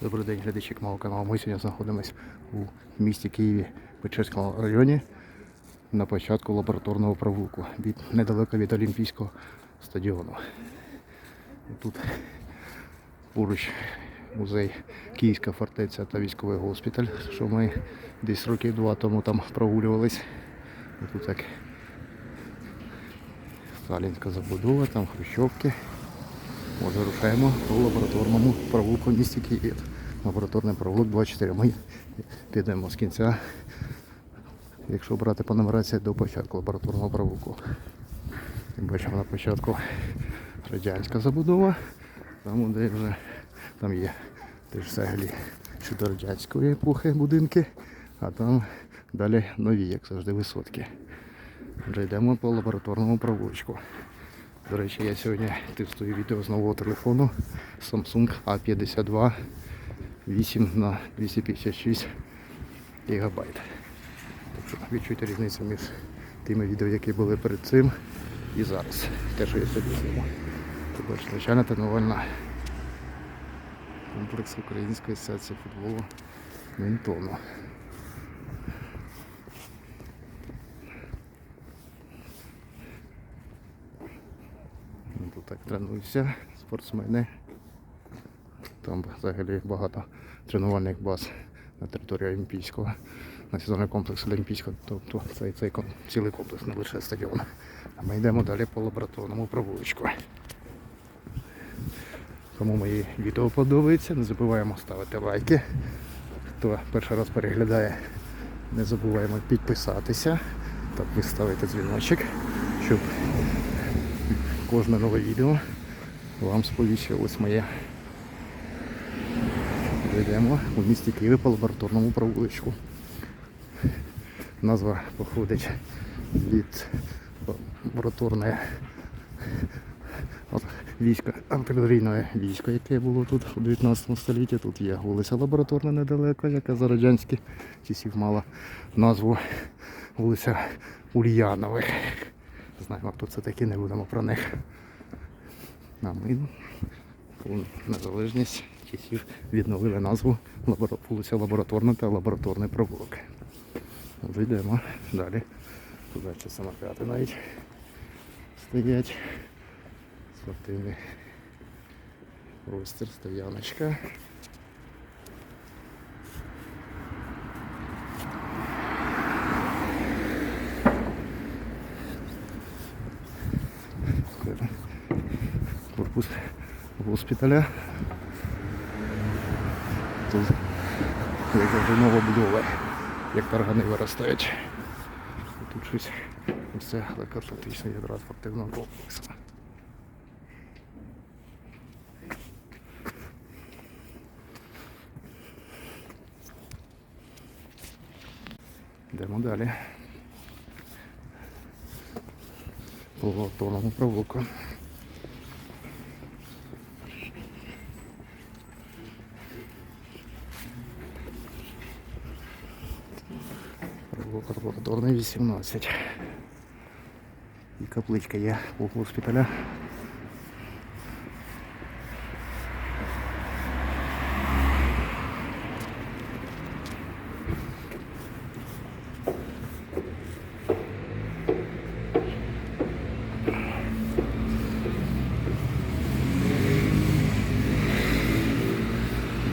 Добрий день, глядачі мого каналу. Ми сьогодні знаходимося у місті Києві, Печерському районі на початку лабораторного провулку від недалеко від Олімпійського стадіону. Тут поруч музей Київська фортеця та військовий госпіталь, що ми десь років два тому там прогулювались. Тут так сталінська забудова, там хрущовки. Може рушаємо по лабораторному провулку місті Київ. Лабораторний провулок 24. Ми підемо з кінця, якщо брати по нумерації до початку лабораторного провулку. Бачимо на початку радянська забудова, там де вже там є теж взагалі щодо радянської епохи будинки, а там далі нові, як завжди, висотки. Вже йдемо по лабораторному провулочку. До речі, я сьогодні тестую відео з нового телефону Samsung A52 8 на 256 гігабайт. Так що відчуйте різницю між тими відео, які були перед цим і зараз. Те, що я сьогодні зніму. Тобто, звичайно, тренувальна комплекс Української асоціації футболу Ментону. Ну, тренуються спортсмени. Там взагалі багато тренувальних баз на території Олімпійського, національний комплекс Олімпійського, тобто цей, цей цілий комплекс, не лише стадіон. А ми йдемо далі по лабораторному провулочку. Кому мої відео подобаються, не забуваємо ставити лайки. Хто перший раз переглядає, не забуваємо підписатися та виставити дзвіночок, щоб кожне нове відео вам сповіщувалось моє. Йдемо у місті Києві по лабораторному провулочку. Назва походить від лабораторної війська, артилерійне військо, яке було тут у 19 столітті. Тут є вулиця Лабораторна недалеко, яка за радянських часів мала назву вулиця Ульянових. Знаємо, хто це такі, не будемо про них. А ми незалежність часів відновили назву вулиця Лабораторна та лабораторний провулок. Вже йдемо далі. Тут далі самокати навіть стоять. Спортивний простір, стояночка. Корпус госпіталя. Тут завжди нова будова, як таргани виростають. Тут щось ось це легкоатлантичне ядра спортивного комплексу. Йдемо далі. По лабораторному провулку. Провулок 18. І капличка є у госпіталя.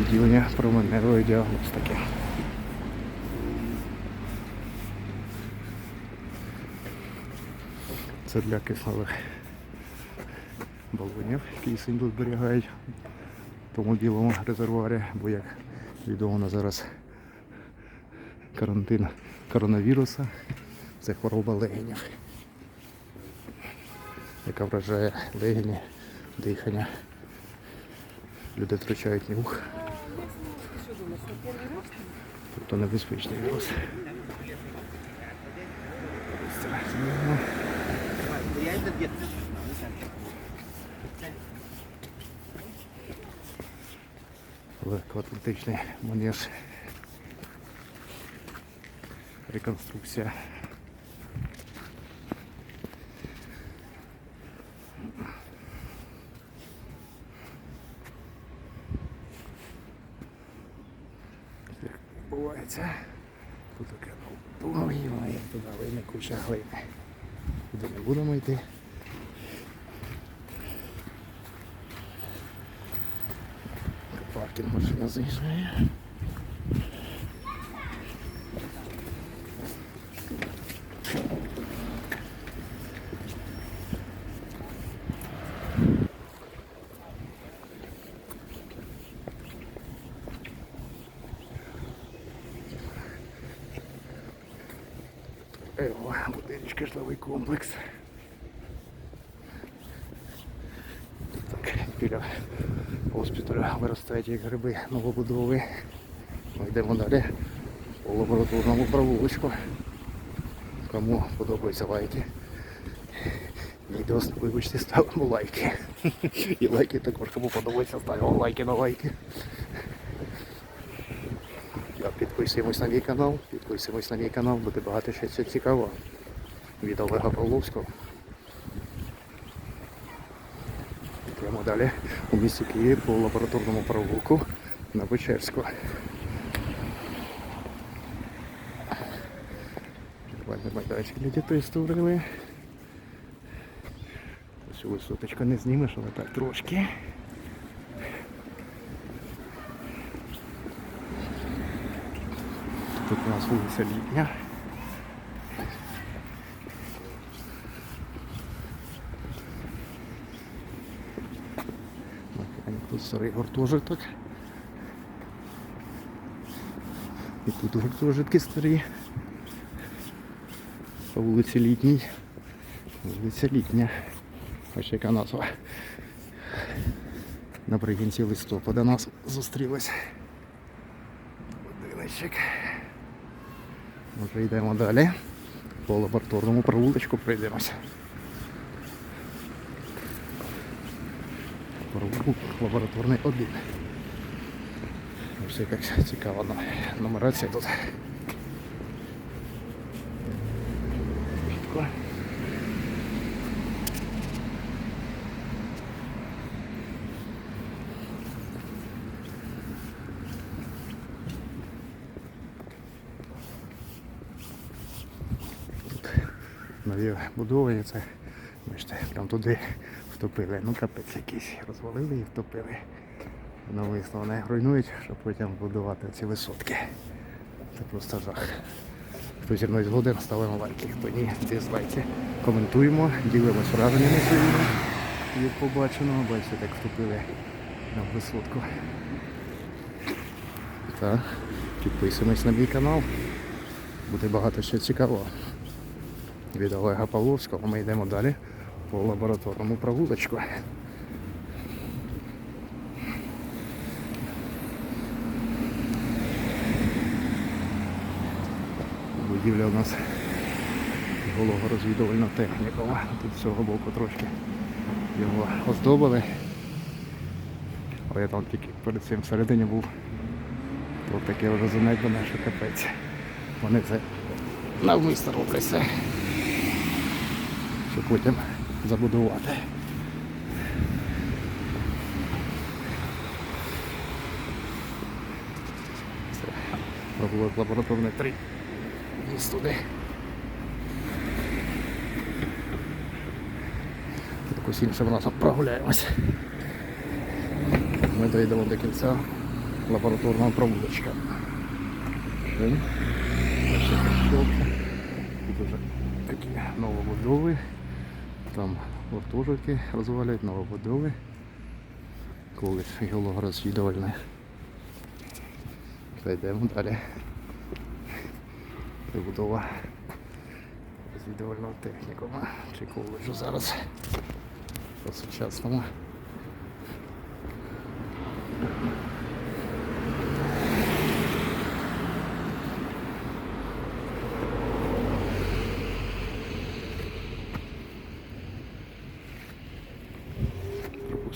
Відділення променевої діагностики. Це для кисневих балонів, кисень тут зберігають в тому білому резервуарі, бо як відомо на зараз карантин коронавіруса, це хвороба легенів, яка вражає легені, дихання. Люди втрачають нюх. Тобто небезпечний вірус. Легкоатлантичний манеж. Реконструкція. відбувається. Тут таке ну, ой, ой, туди вийме куча глини. Туди не будемо йти. Паркінг машина заїжджає. Ево, будиночка житловий комплекс. Так, біля Госпіталя виростають як гриби новобудови. Ми йдемо далі по лабораторному провулочку. Кому подобаються лайки. Відео, вибачте, ставимо лайки. І лайки також, кому подобається, ставимо лайки на лайки. Підписуємось на мій канал, підписуємось на мій канал, буде багато ще цікавого. Від Олега Павловського. Йдемо далі у місті Київ по лабораторному провулку на Печерську. Підвальний майданчик для дітей створили. Цю висоточку не знімеш, але так трошки. Тут у нас вулиця Літня. Так, Тут старий гуртожиток. І тут гуртожитки старі. По вулиці Літній. Вулиця Літня. Ось яка назва. Наприкінці листопада нас зустрілась. Будиночок. Може йдемо далі. По лабораторному провулочку пройдемося. Лабораторний один. Ось якась цікава нумерація тут. Чітко. нові будови, це, бачите, прям туди втопили. Ну капець якийсь. Розвалили і втопили. Навмисно вони руйнують, щоб потім будувати ці висотки. Це просто жах. Хто зі мною згоден, ставимо лайки. Хто ні, дизлайки. Коментуємо, ділимось враженнями своїми від побаченого. Бачите, як втопили на висотку. Так, підписуємось на мій канал. Буде багато ще цікавого від Олега Павловського. Ми йдемо далі по лабораторному провулочку. Будівля у нас розвідувальна технікова. Тут з цього боку трошки його оздобили. Але я там тільки перед цим всередині був. Тут таке вже занедбане, що капець. Вони це навмисно роблять все щоб потім забудувати. Провулок лабораторний 3. Вниз туди. Якось іншим разом прогуляємось. Ми дійдемо до кінця лабораторного щелка. Тут вже такі новобудови. Там гуртожитки розваляють новобудови. Коледж геологорозвідувальне. Зайдемо далі. Прибудова розвідувального технікума чи коледжу зараз по сучасному.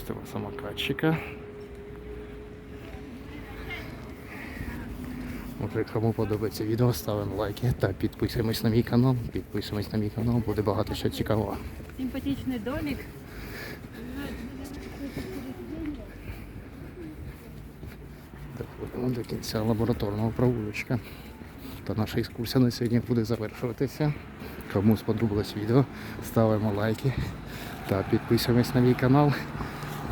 Пропустимо самокатчика. Може, кому подобається відео, ставимо лайки та підписуємось на мій канал. Підписуємось на мій канал, буде багато що цікавого. Симпатичный домик. Підходимо до кінця лабораторного провулочка. Та наша екскурсія на сьогодні буде завершуватися. Кому сподобалось відео, ставимо лайки та підписуємось на мій канал.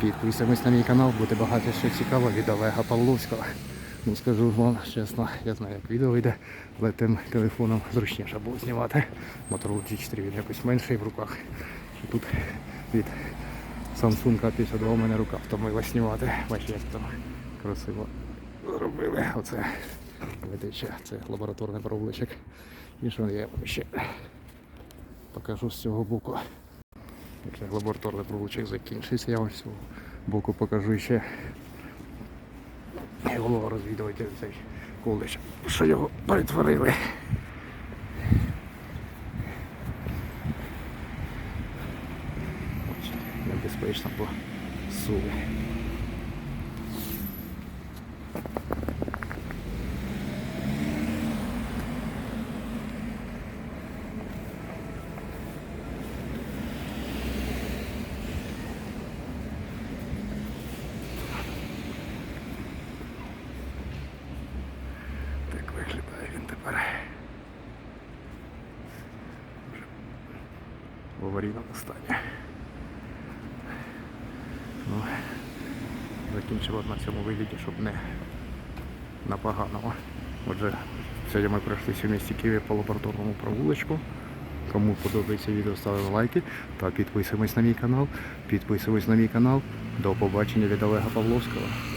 Підписуємось на мій канал, буде багато що цікавого від Олега Павловського. Ну скажу вам чесно, я знаю, як відео вийде, але тим телефоном зручніше було знімати. Motorola G4 він якось менший в руках. І тут від Samsung A52 у мене рука втомилась знімати. Бачите, як там красиво зробили. Оце видача, це лабораторний провулочок. І що я вам ще покажу з цього боку. Як лабораторний провулочок закінчився, я вам з цього боку покажу ще голова розвідувати цей коледж, що його перетворили. Небезпечно, бо сули. Так виглядає він тепер. Вже В аварійному стані. Ну, закінчимо на цьому вигляді, щоб не на поганого. Отже, сьогодні ми пройшлися в місті Києві по лабораторному провулочку. Кому подобається відео, ставимо лайки та підписуємось на мій канал. Підписуємось на мій канал. До побачення від Олега Павловського.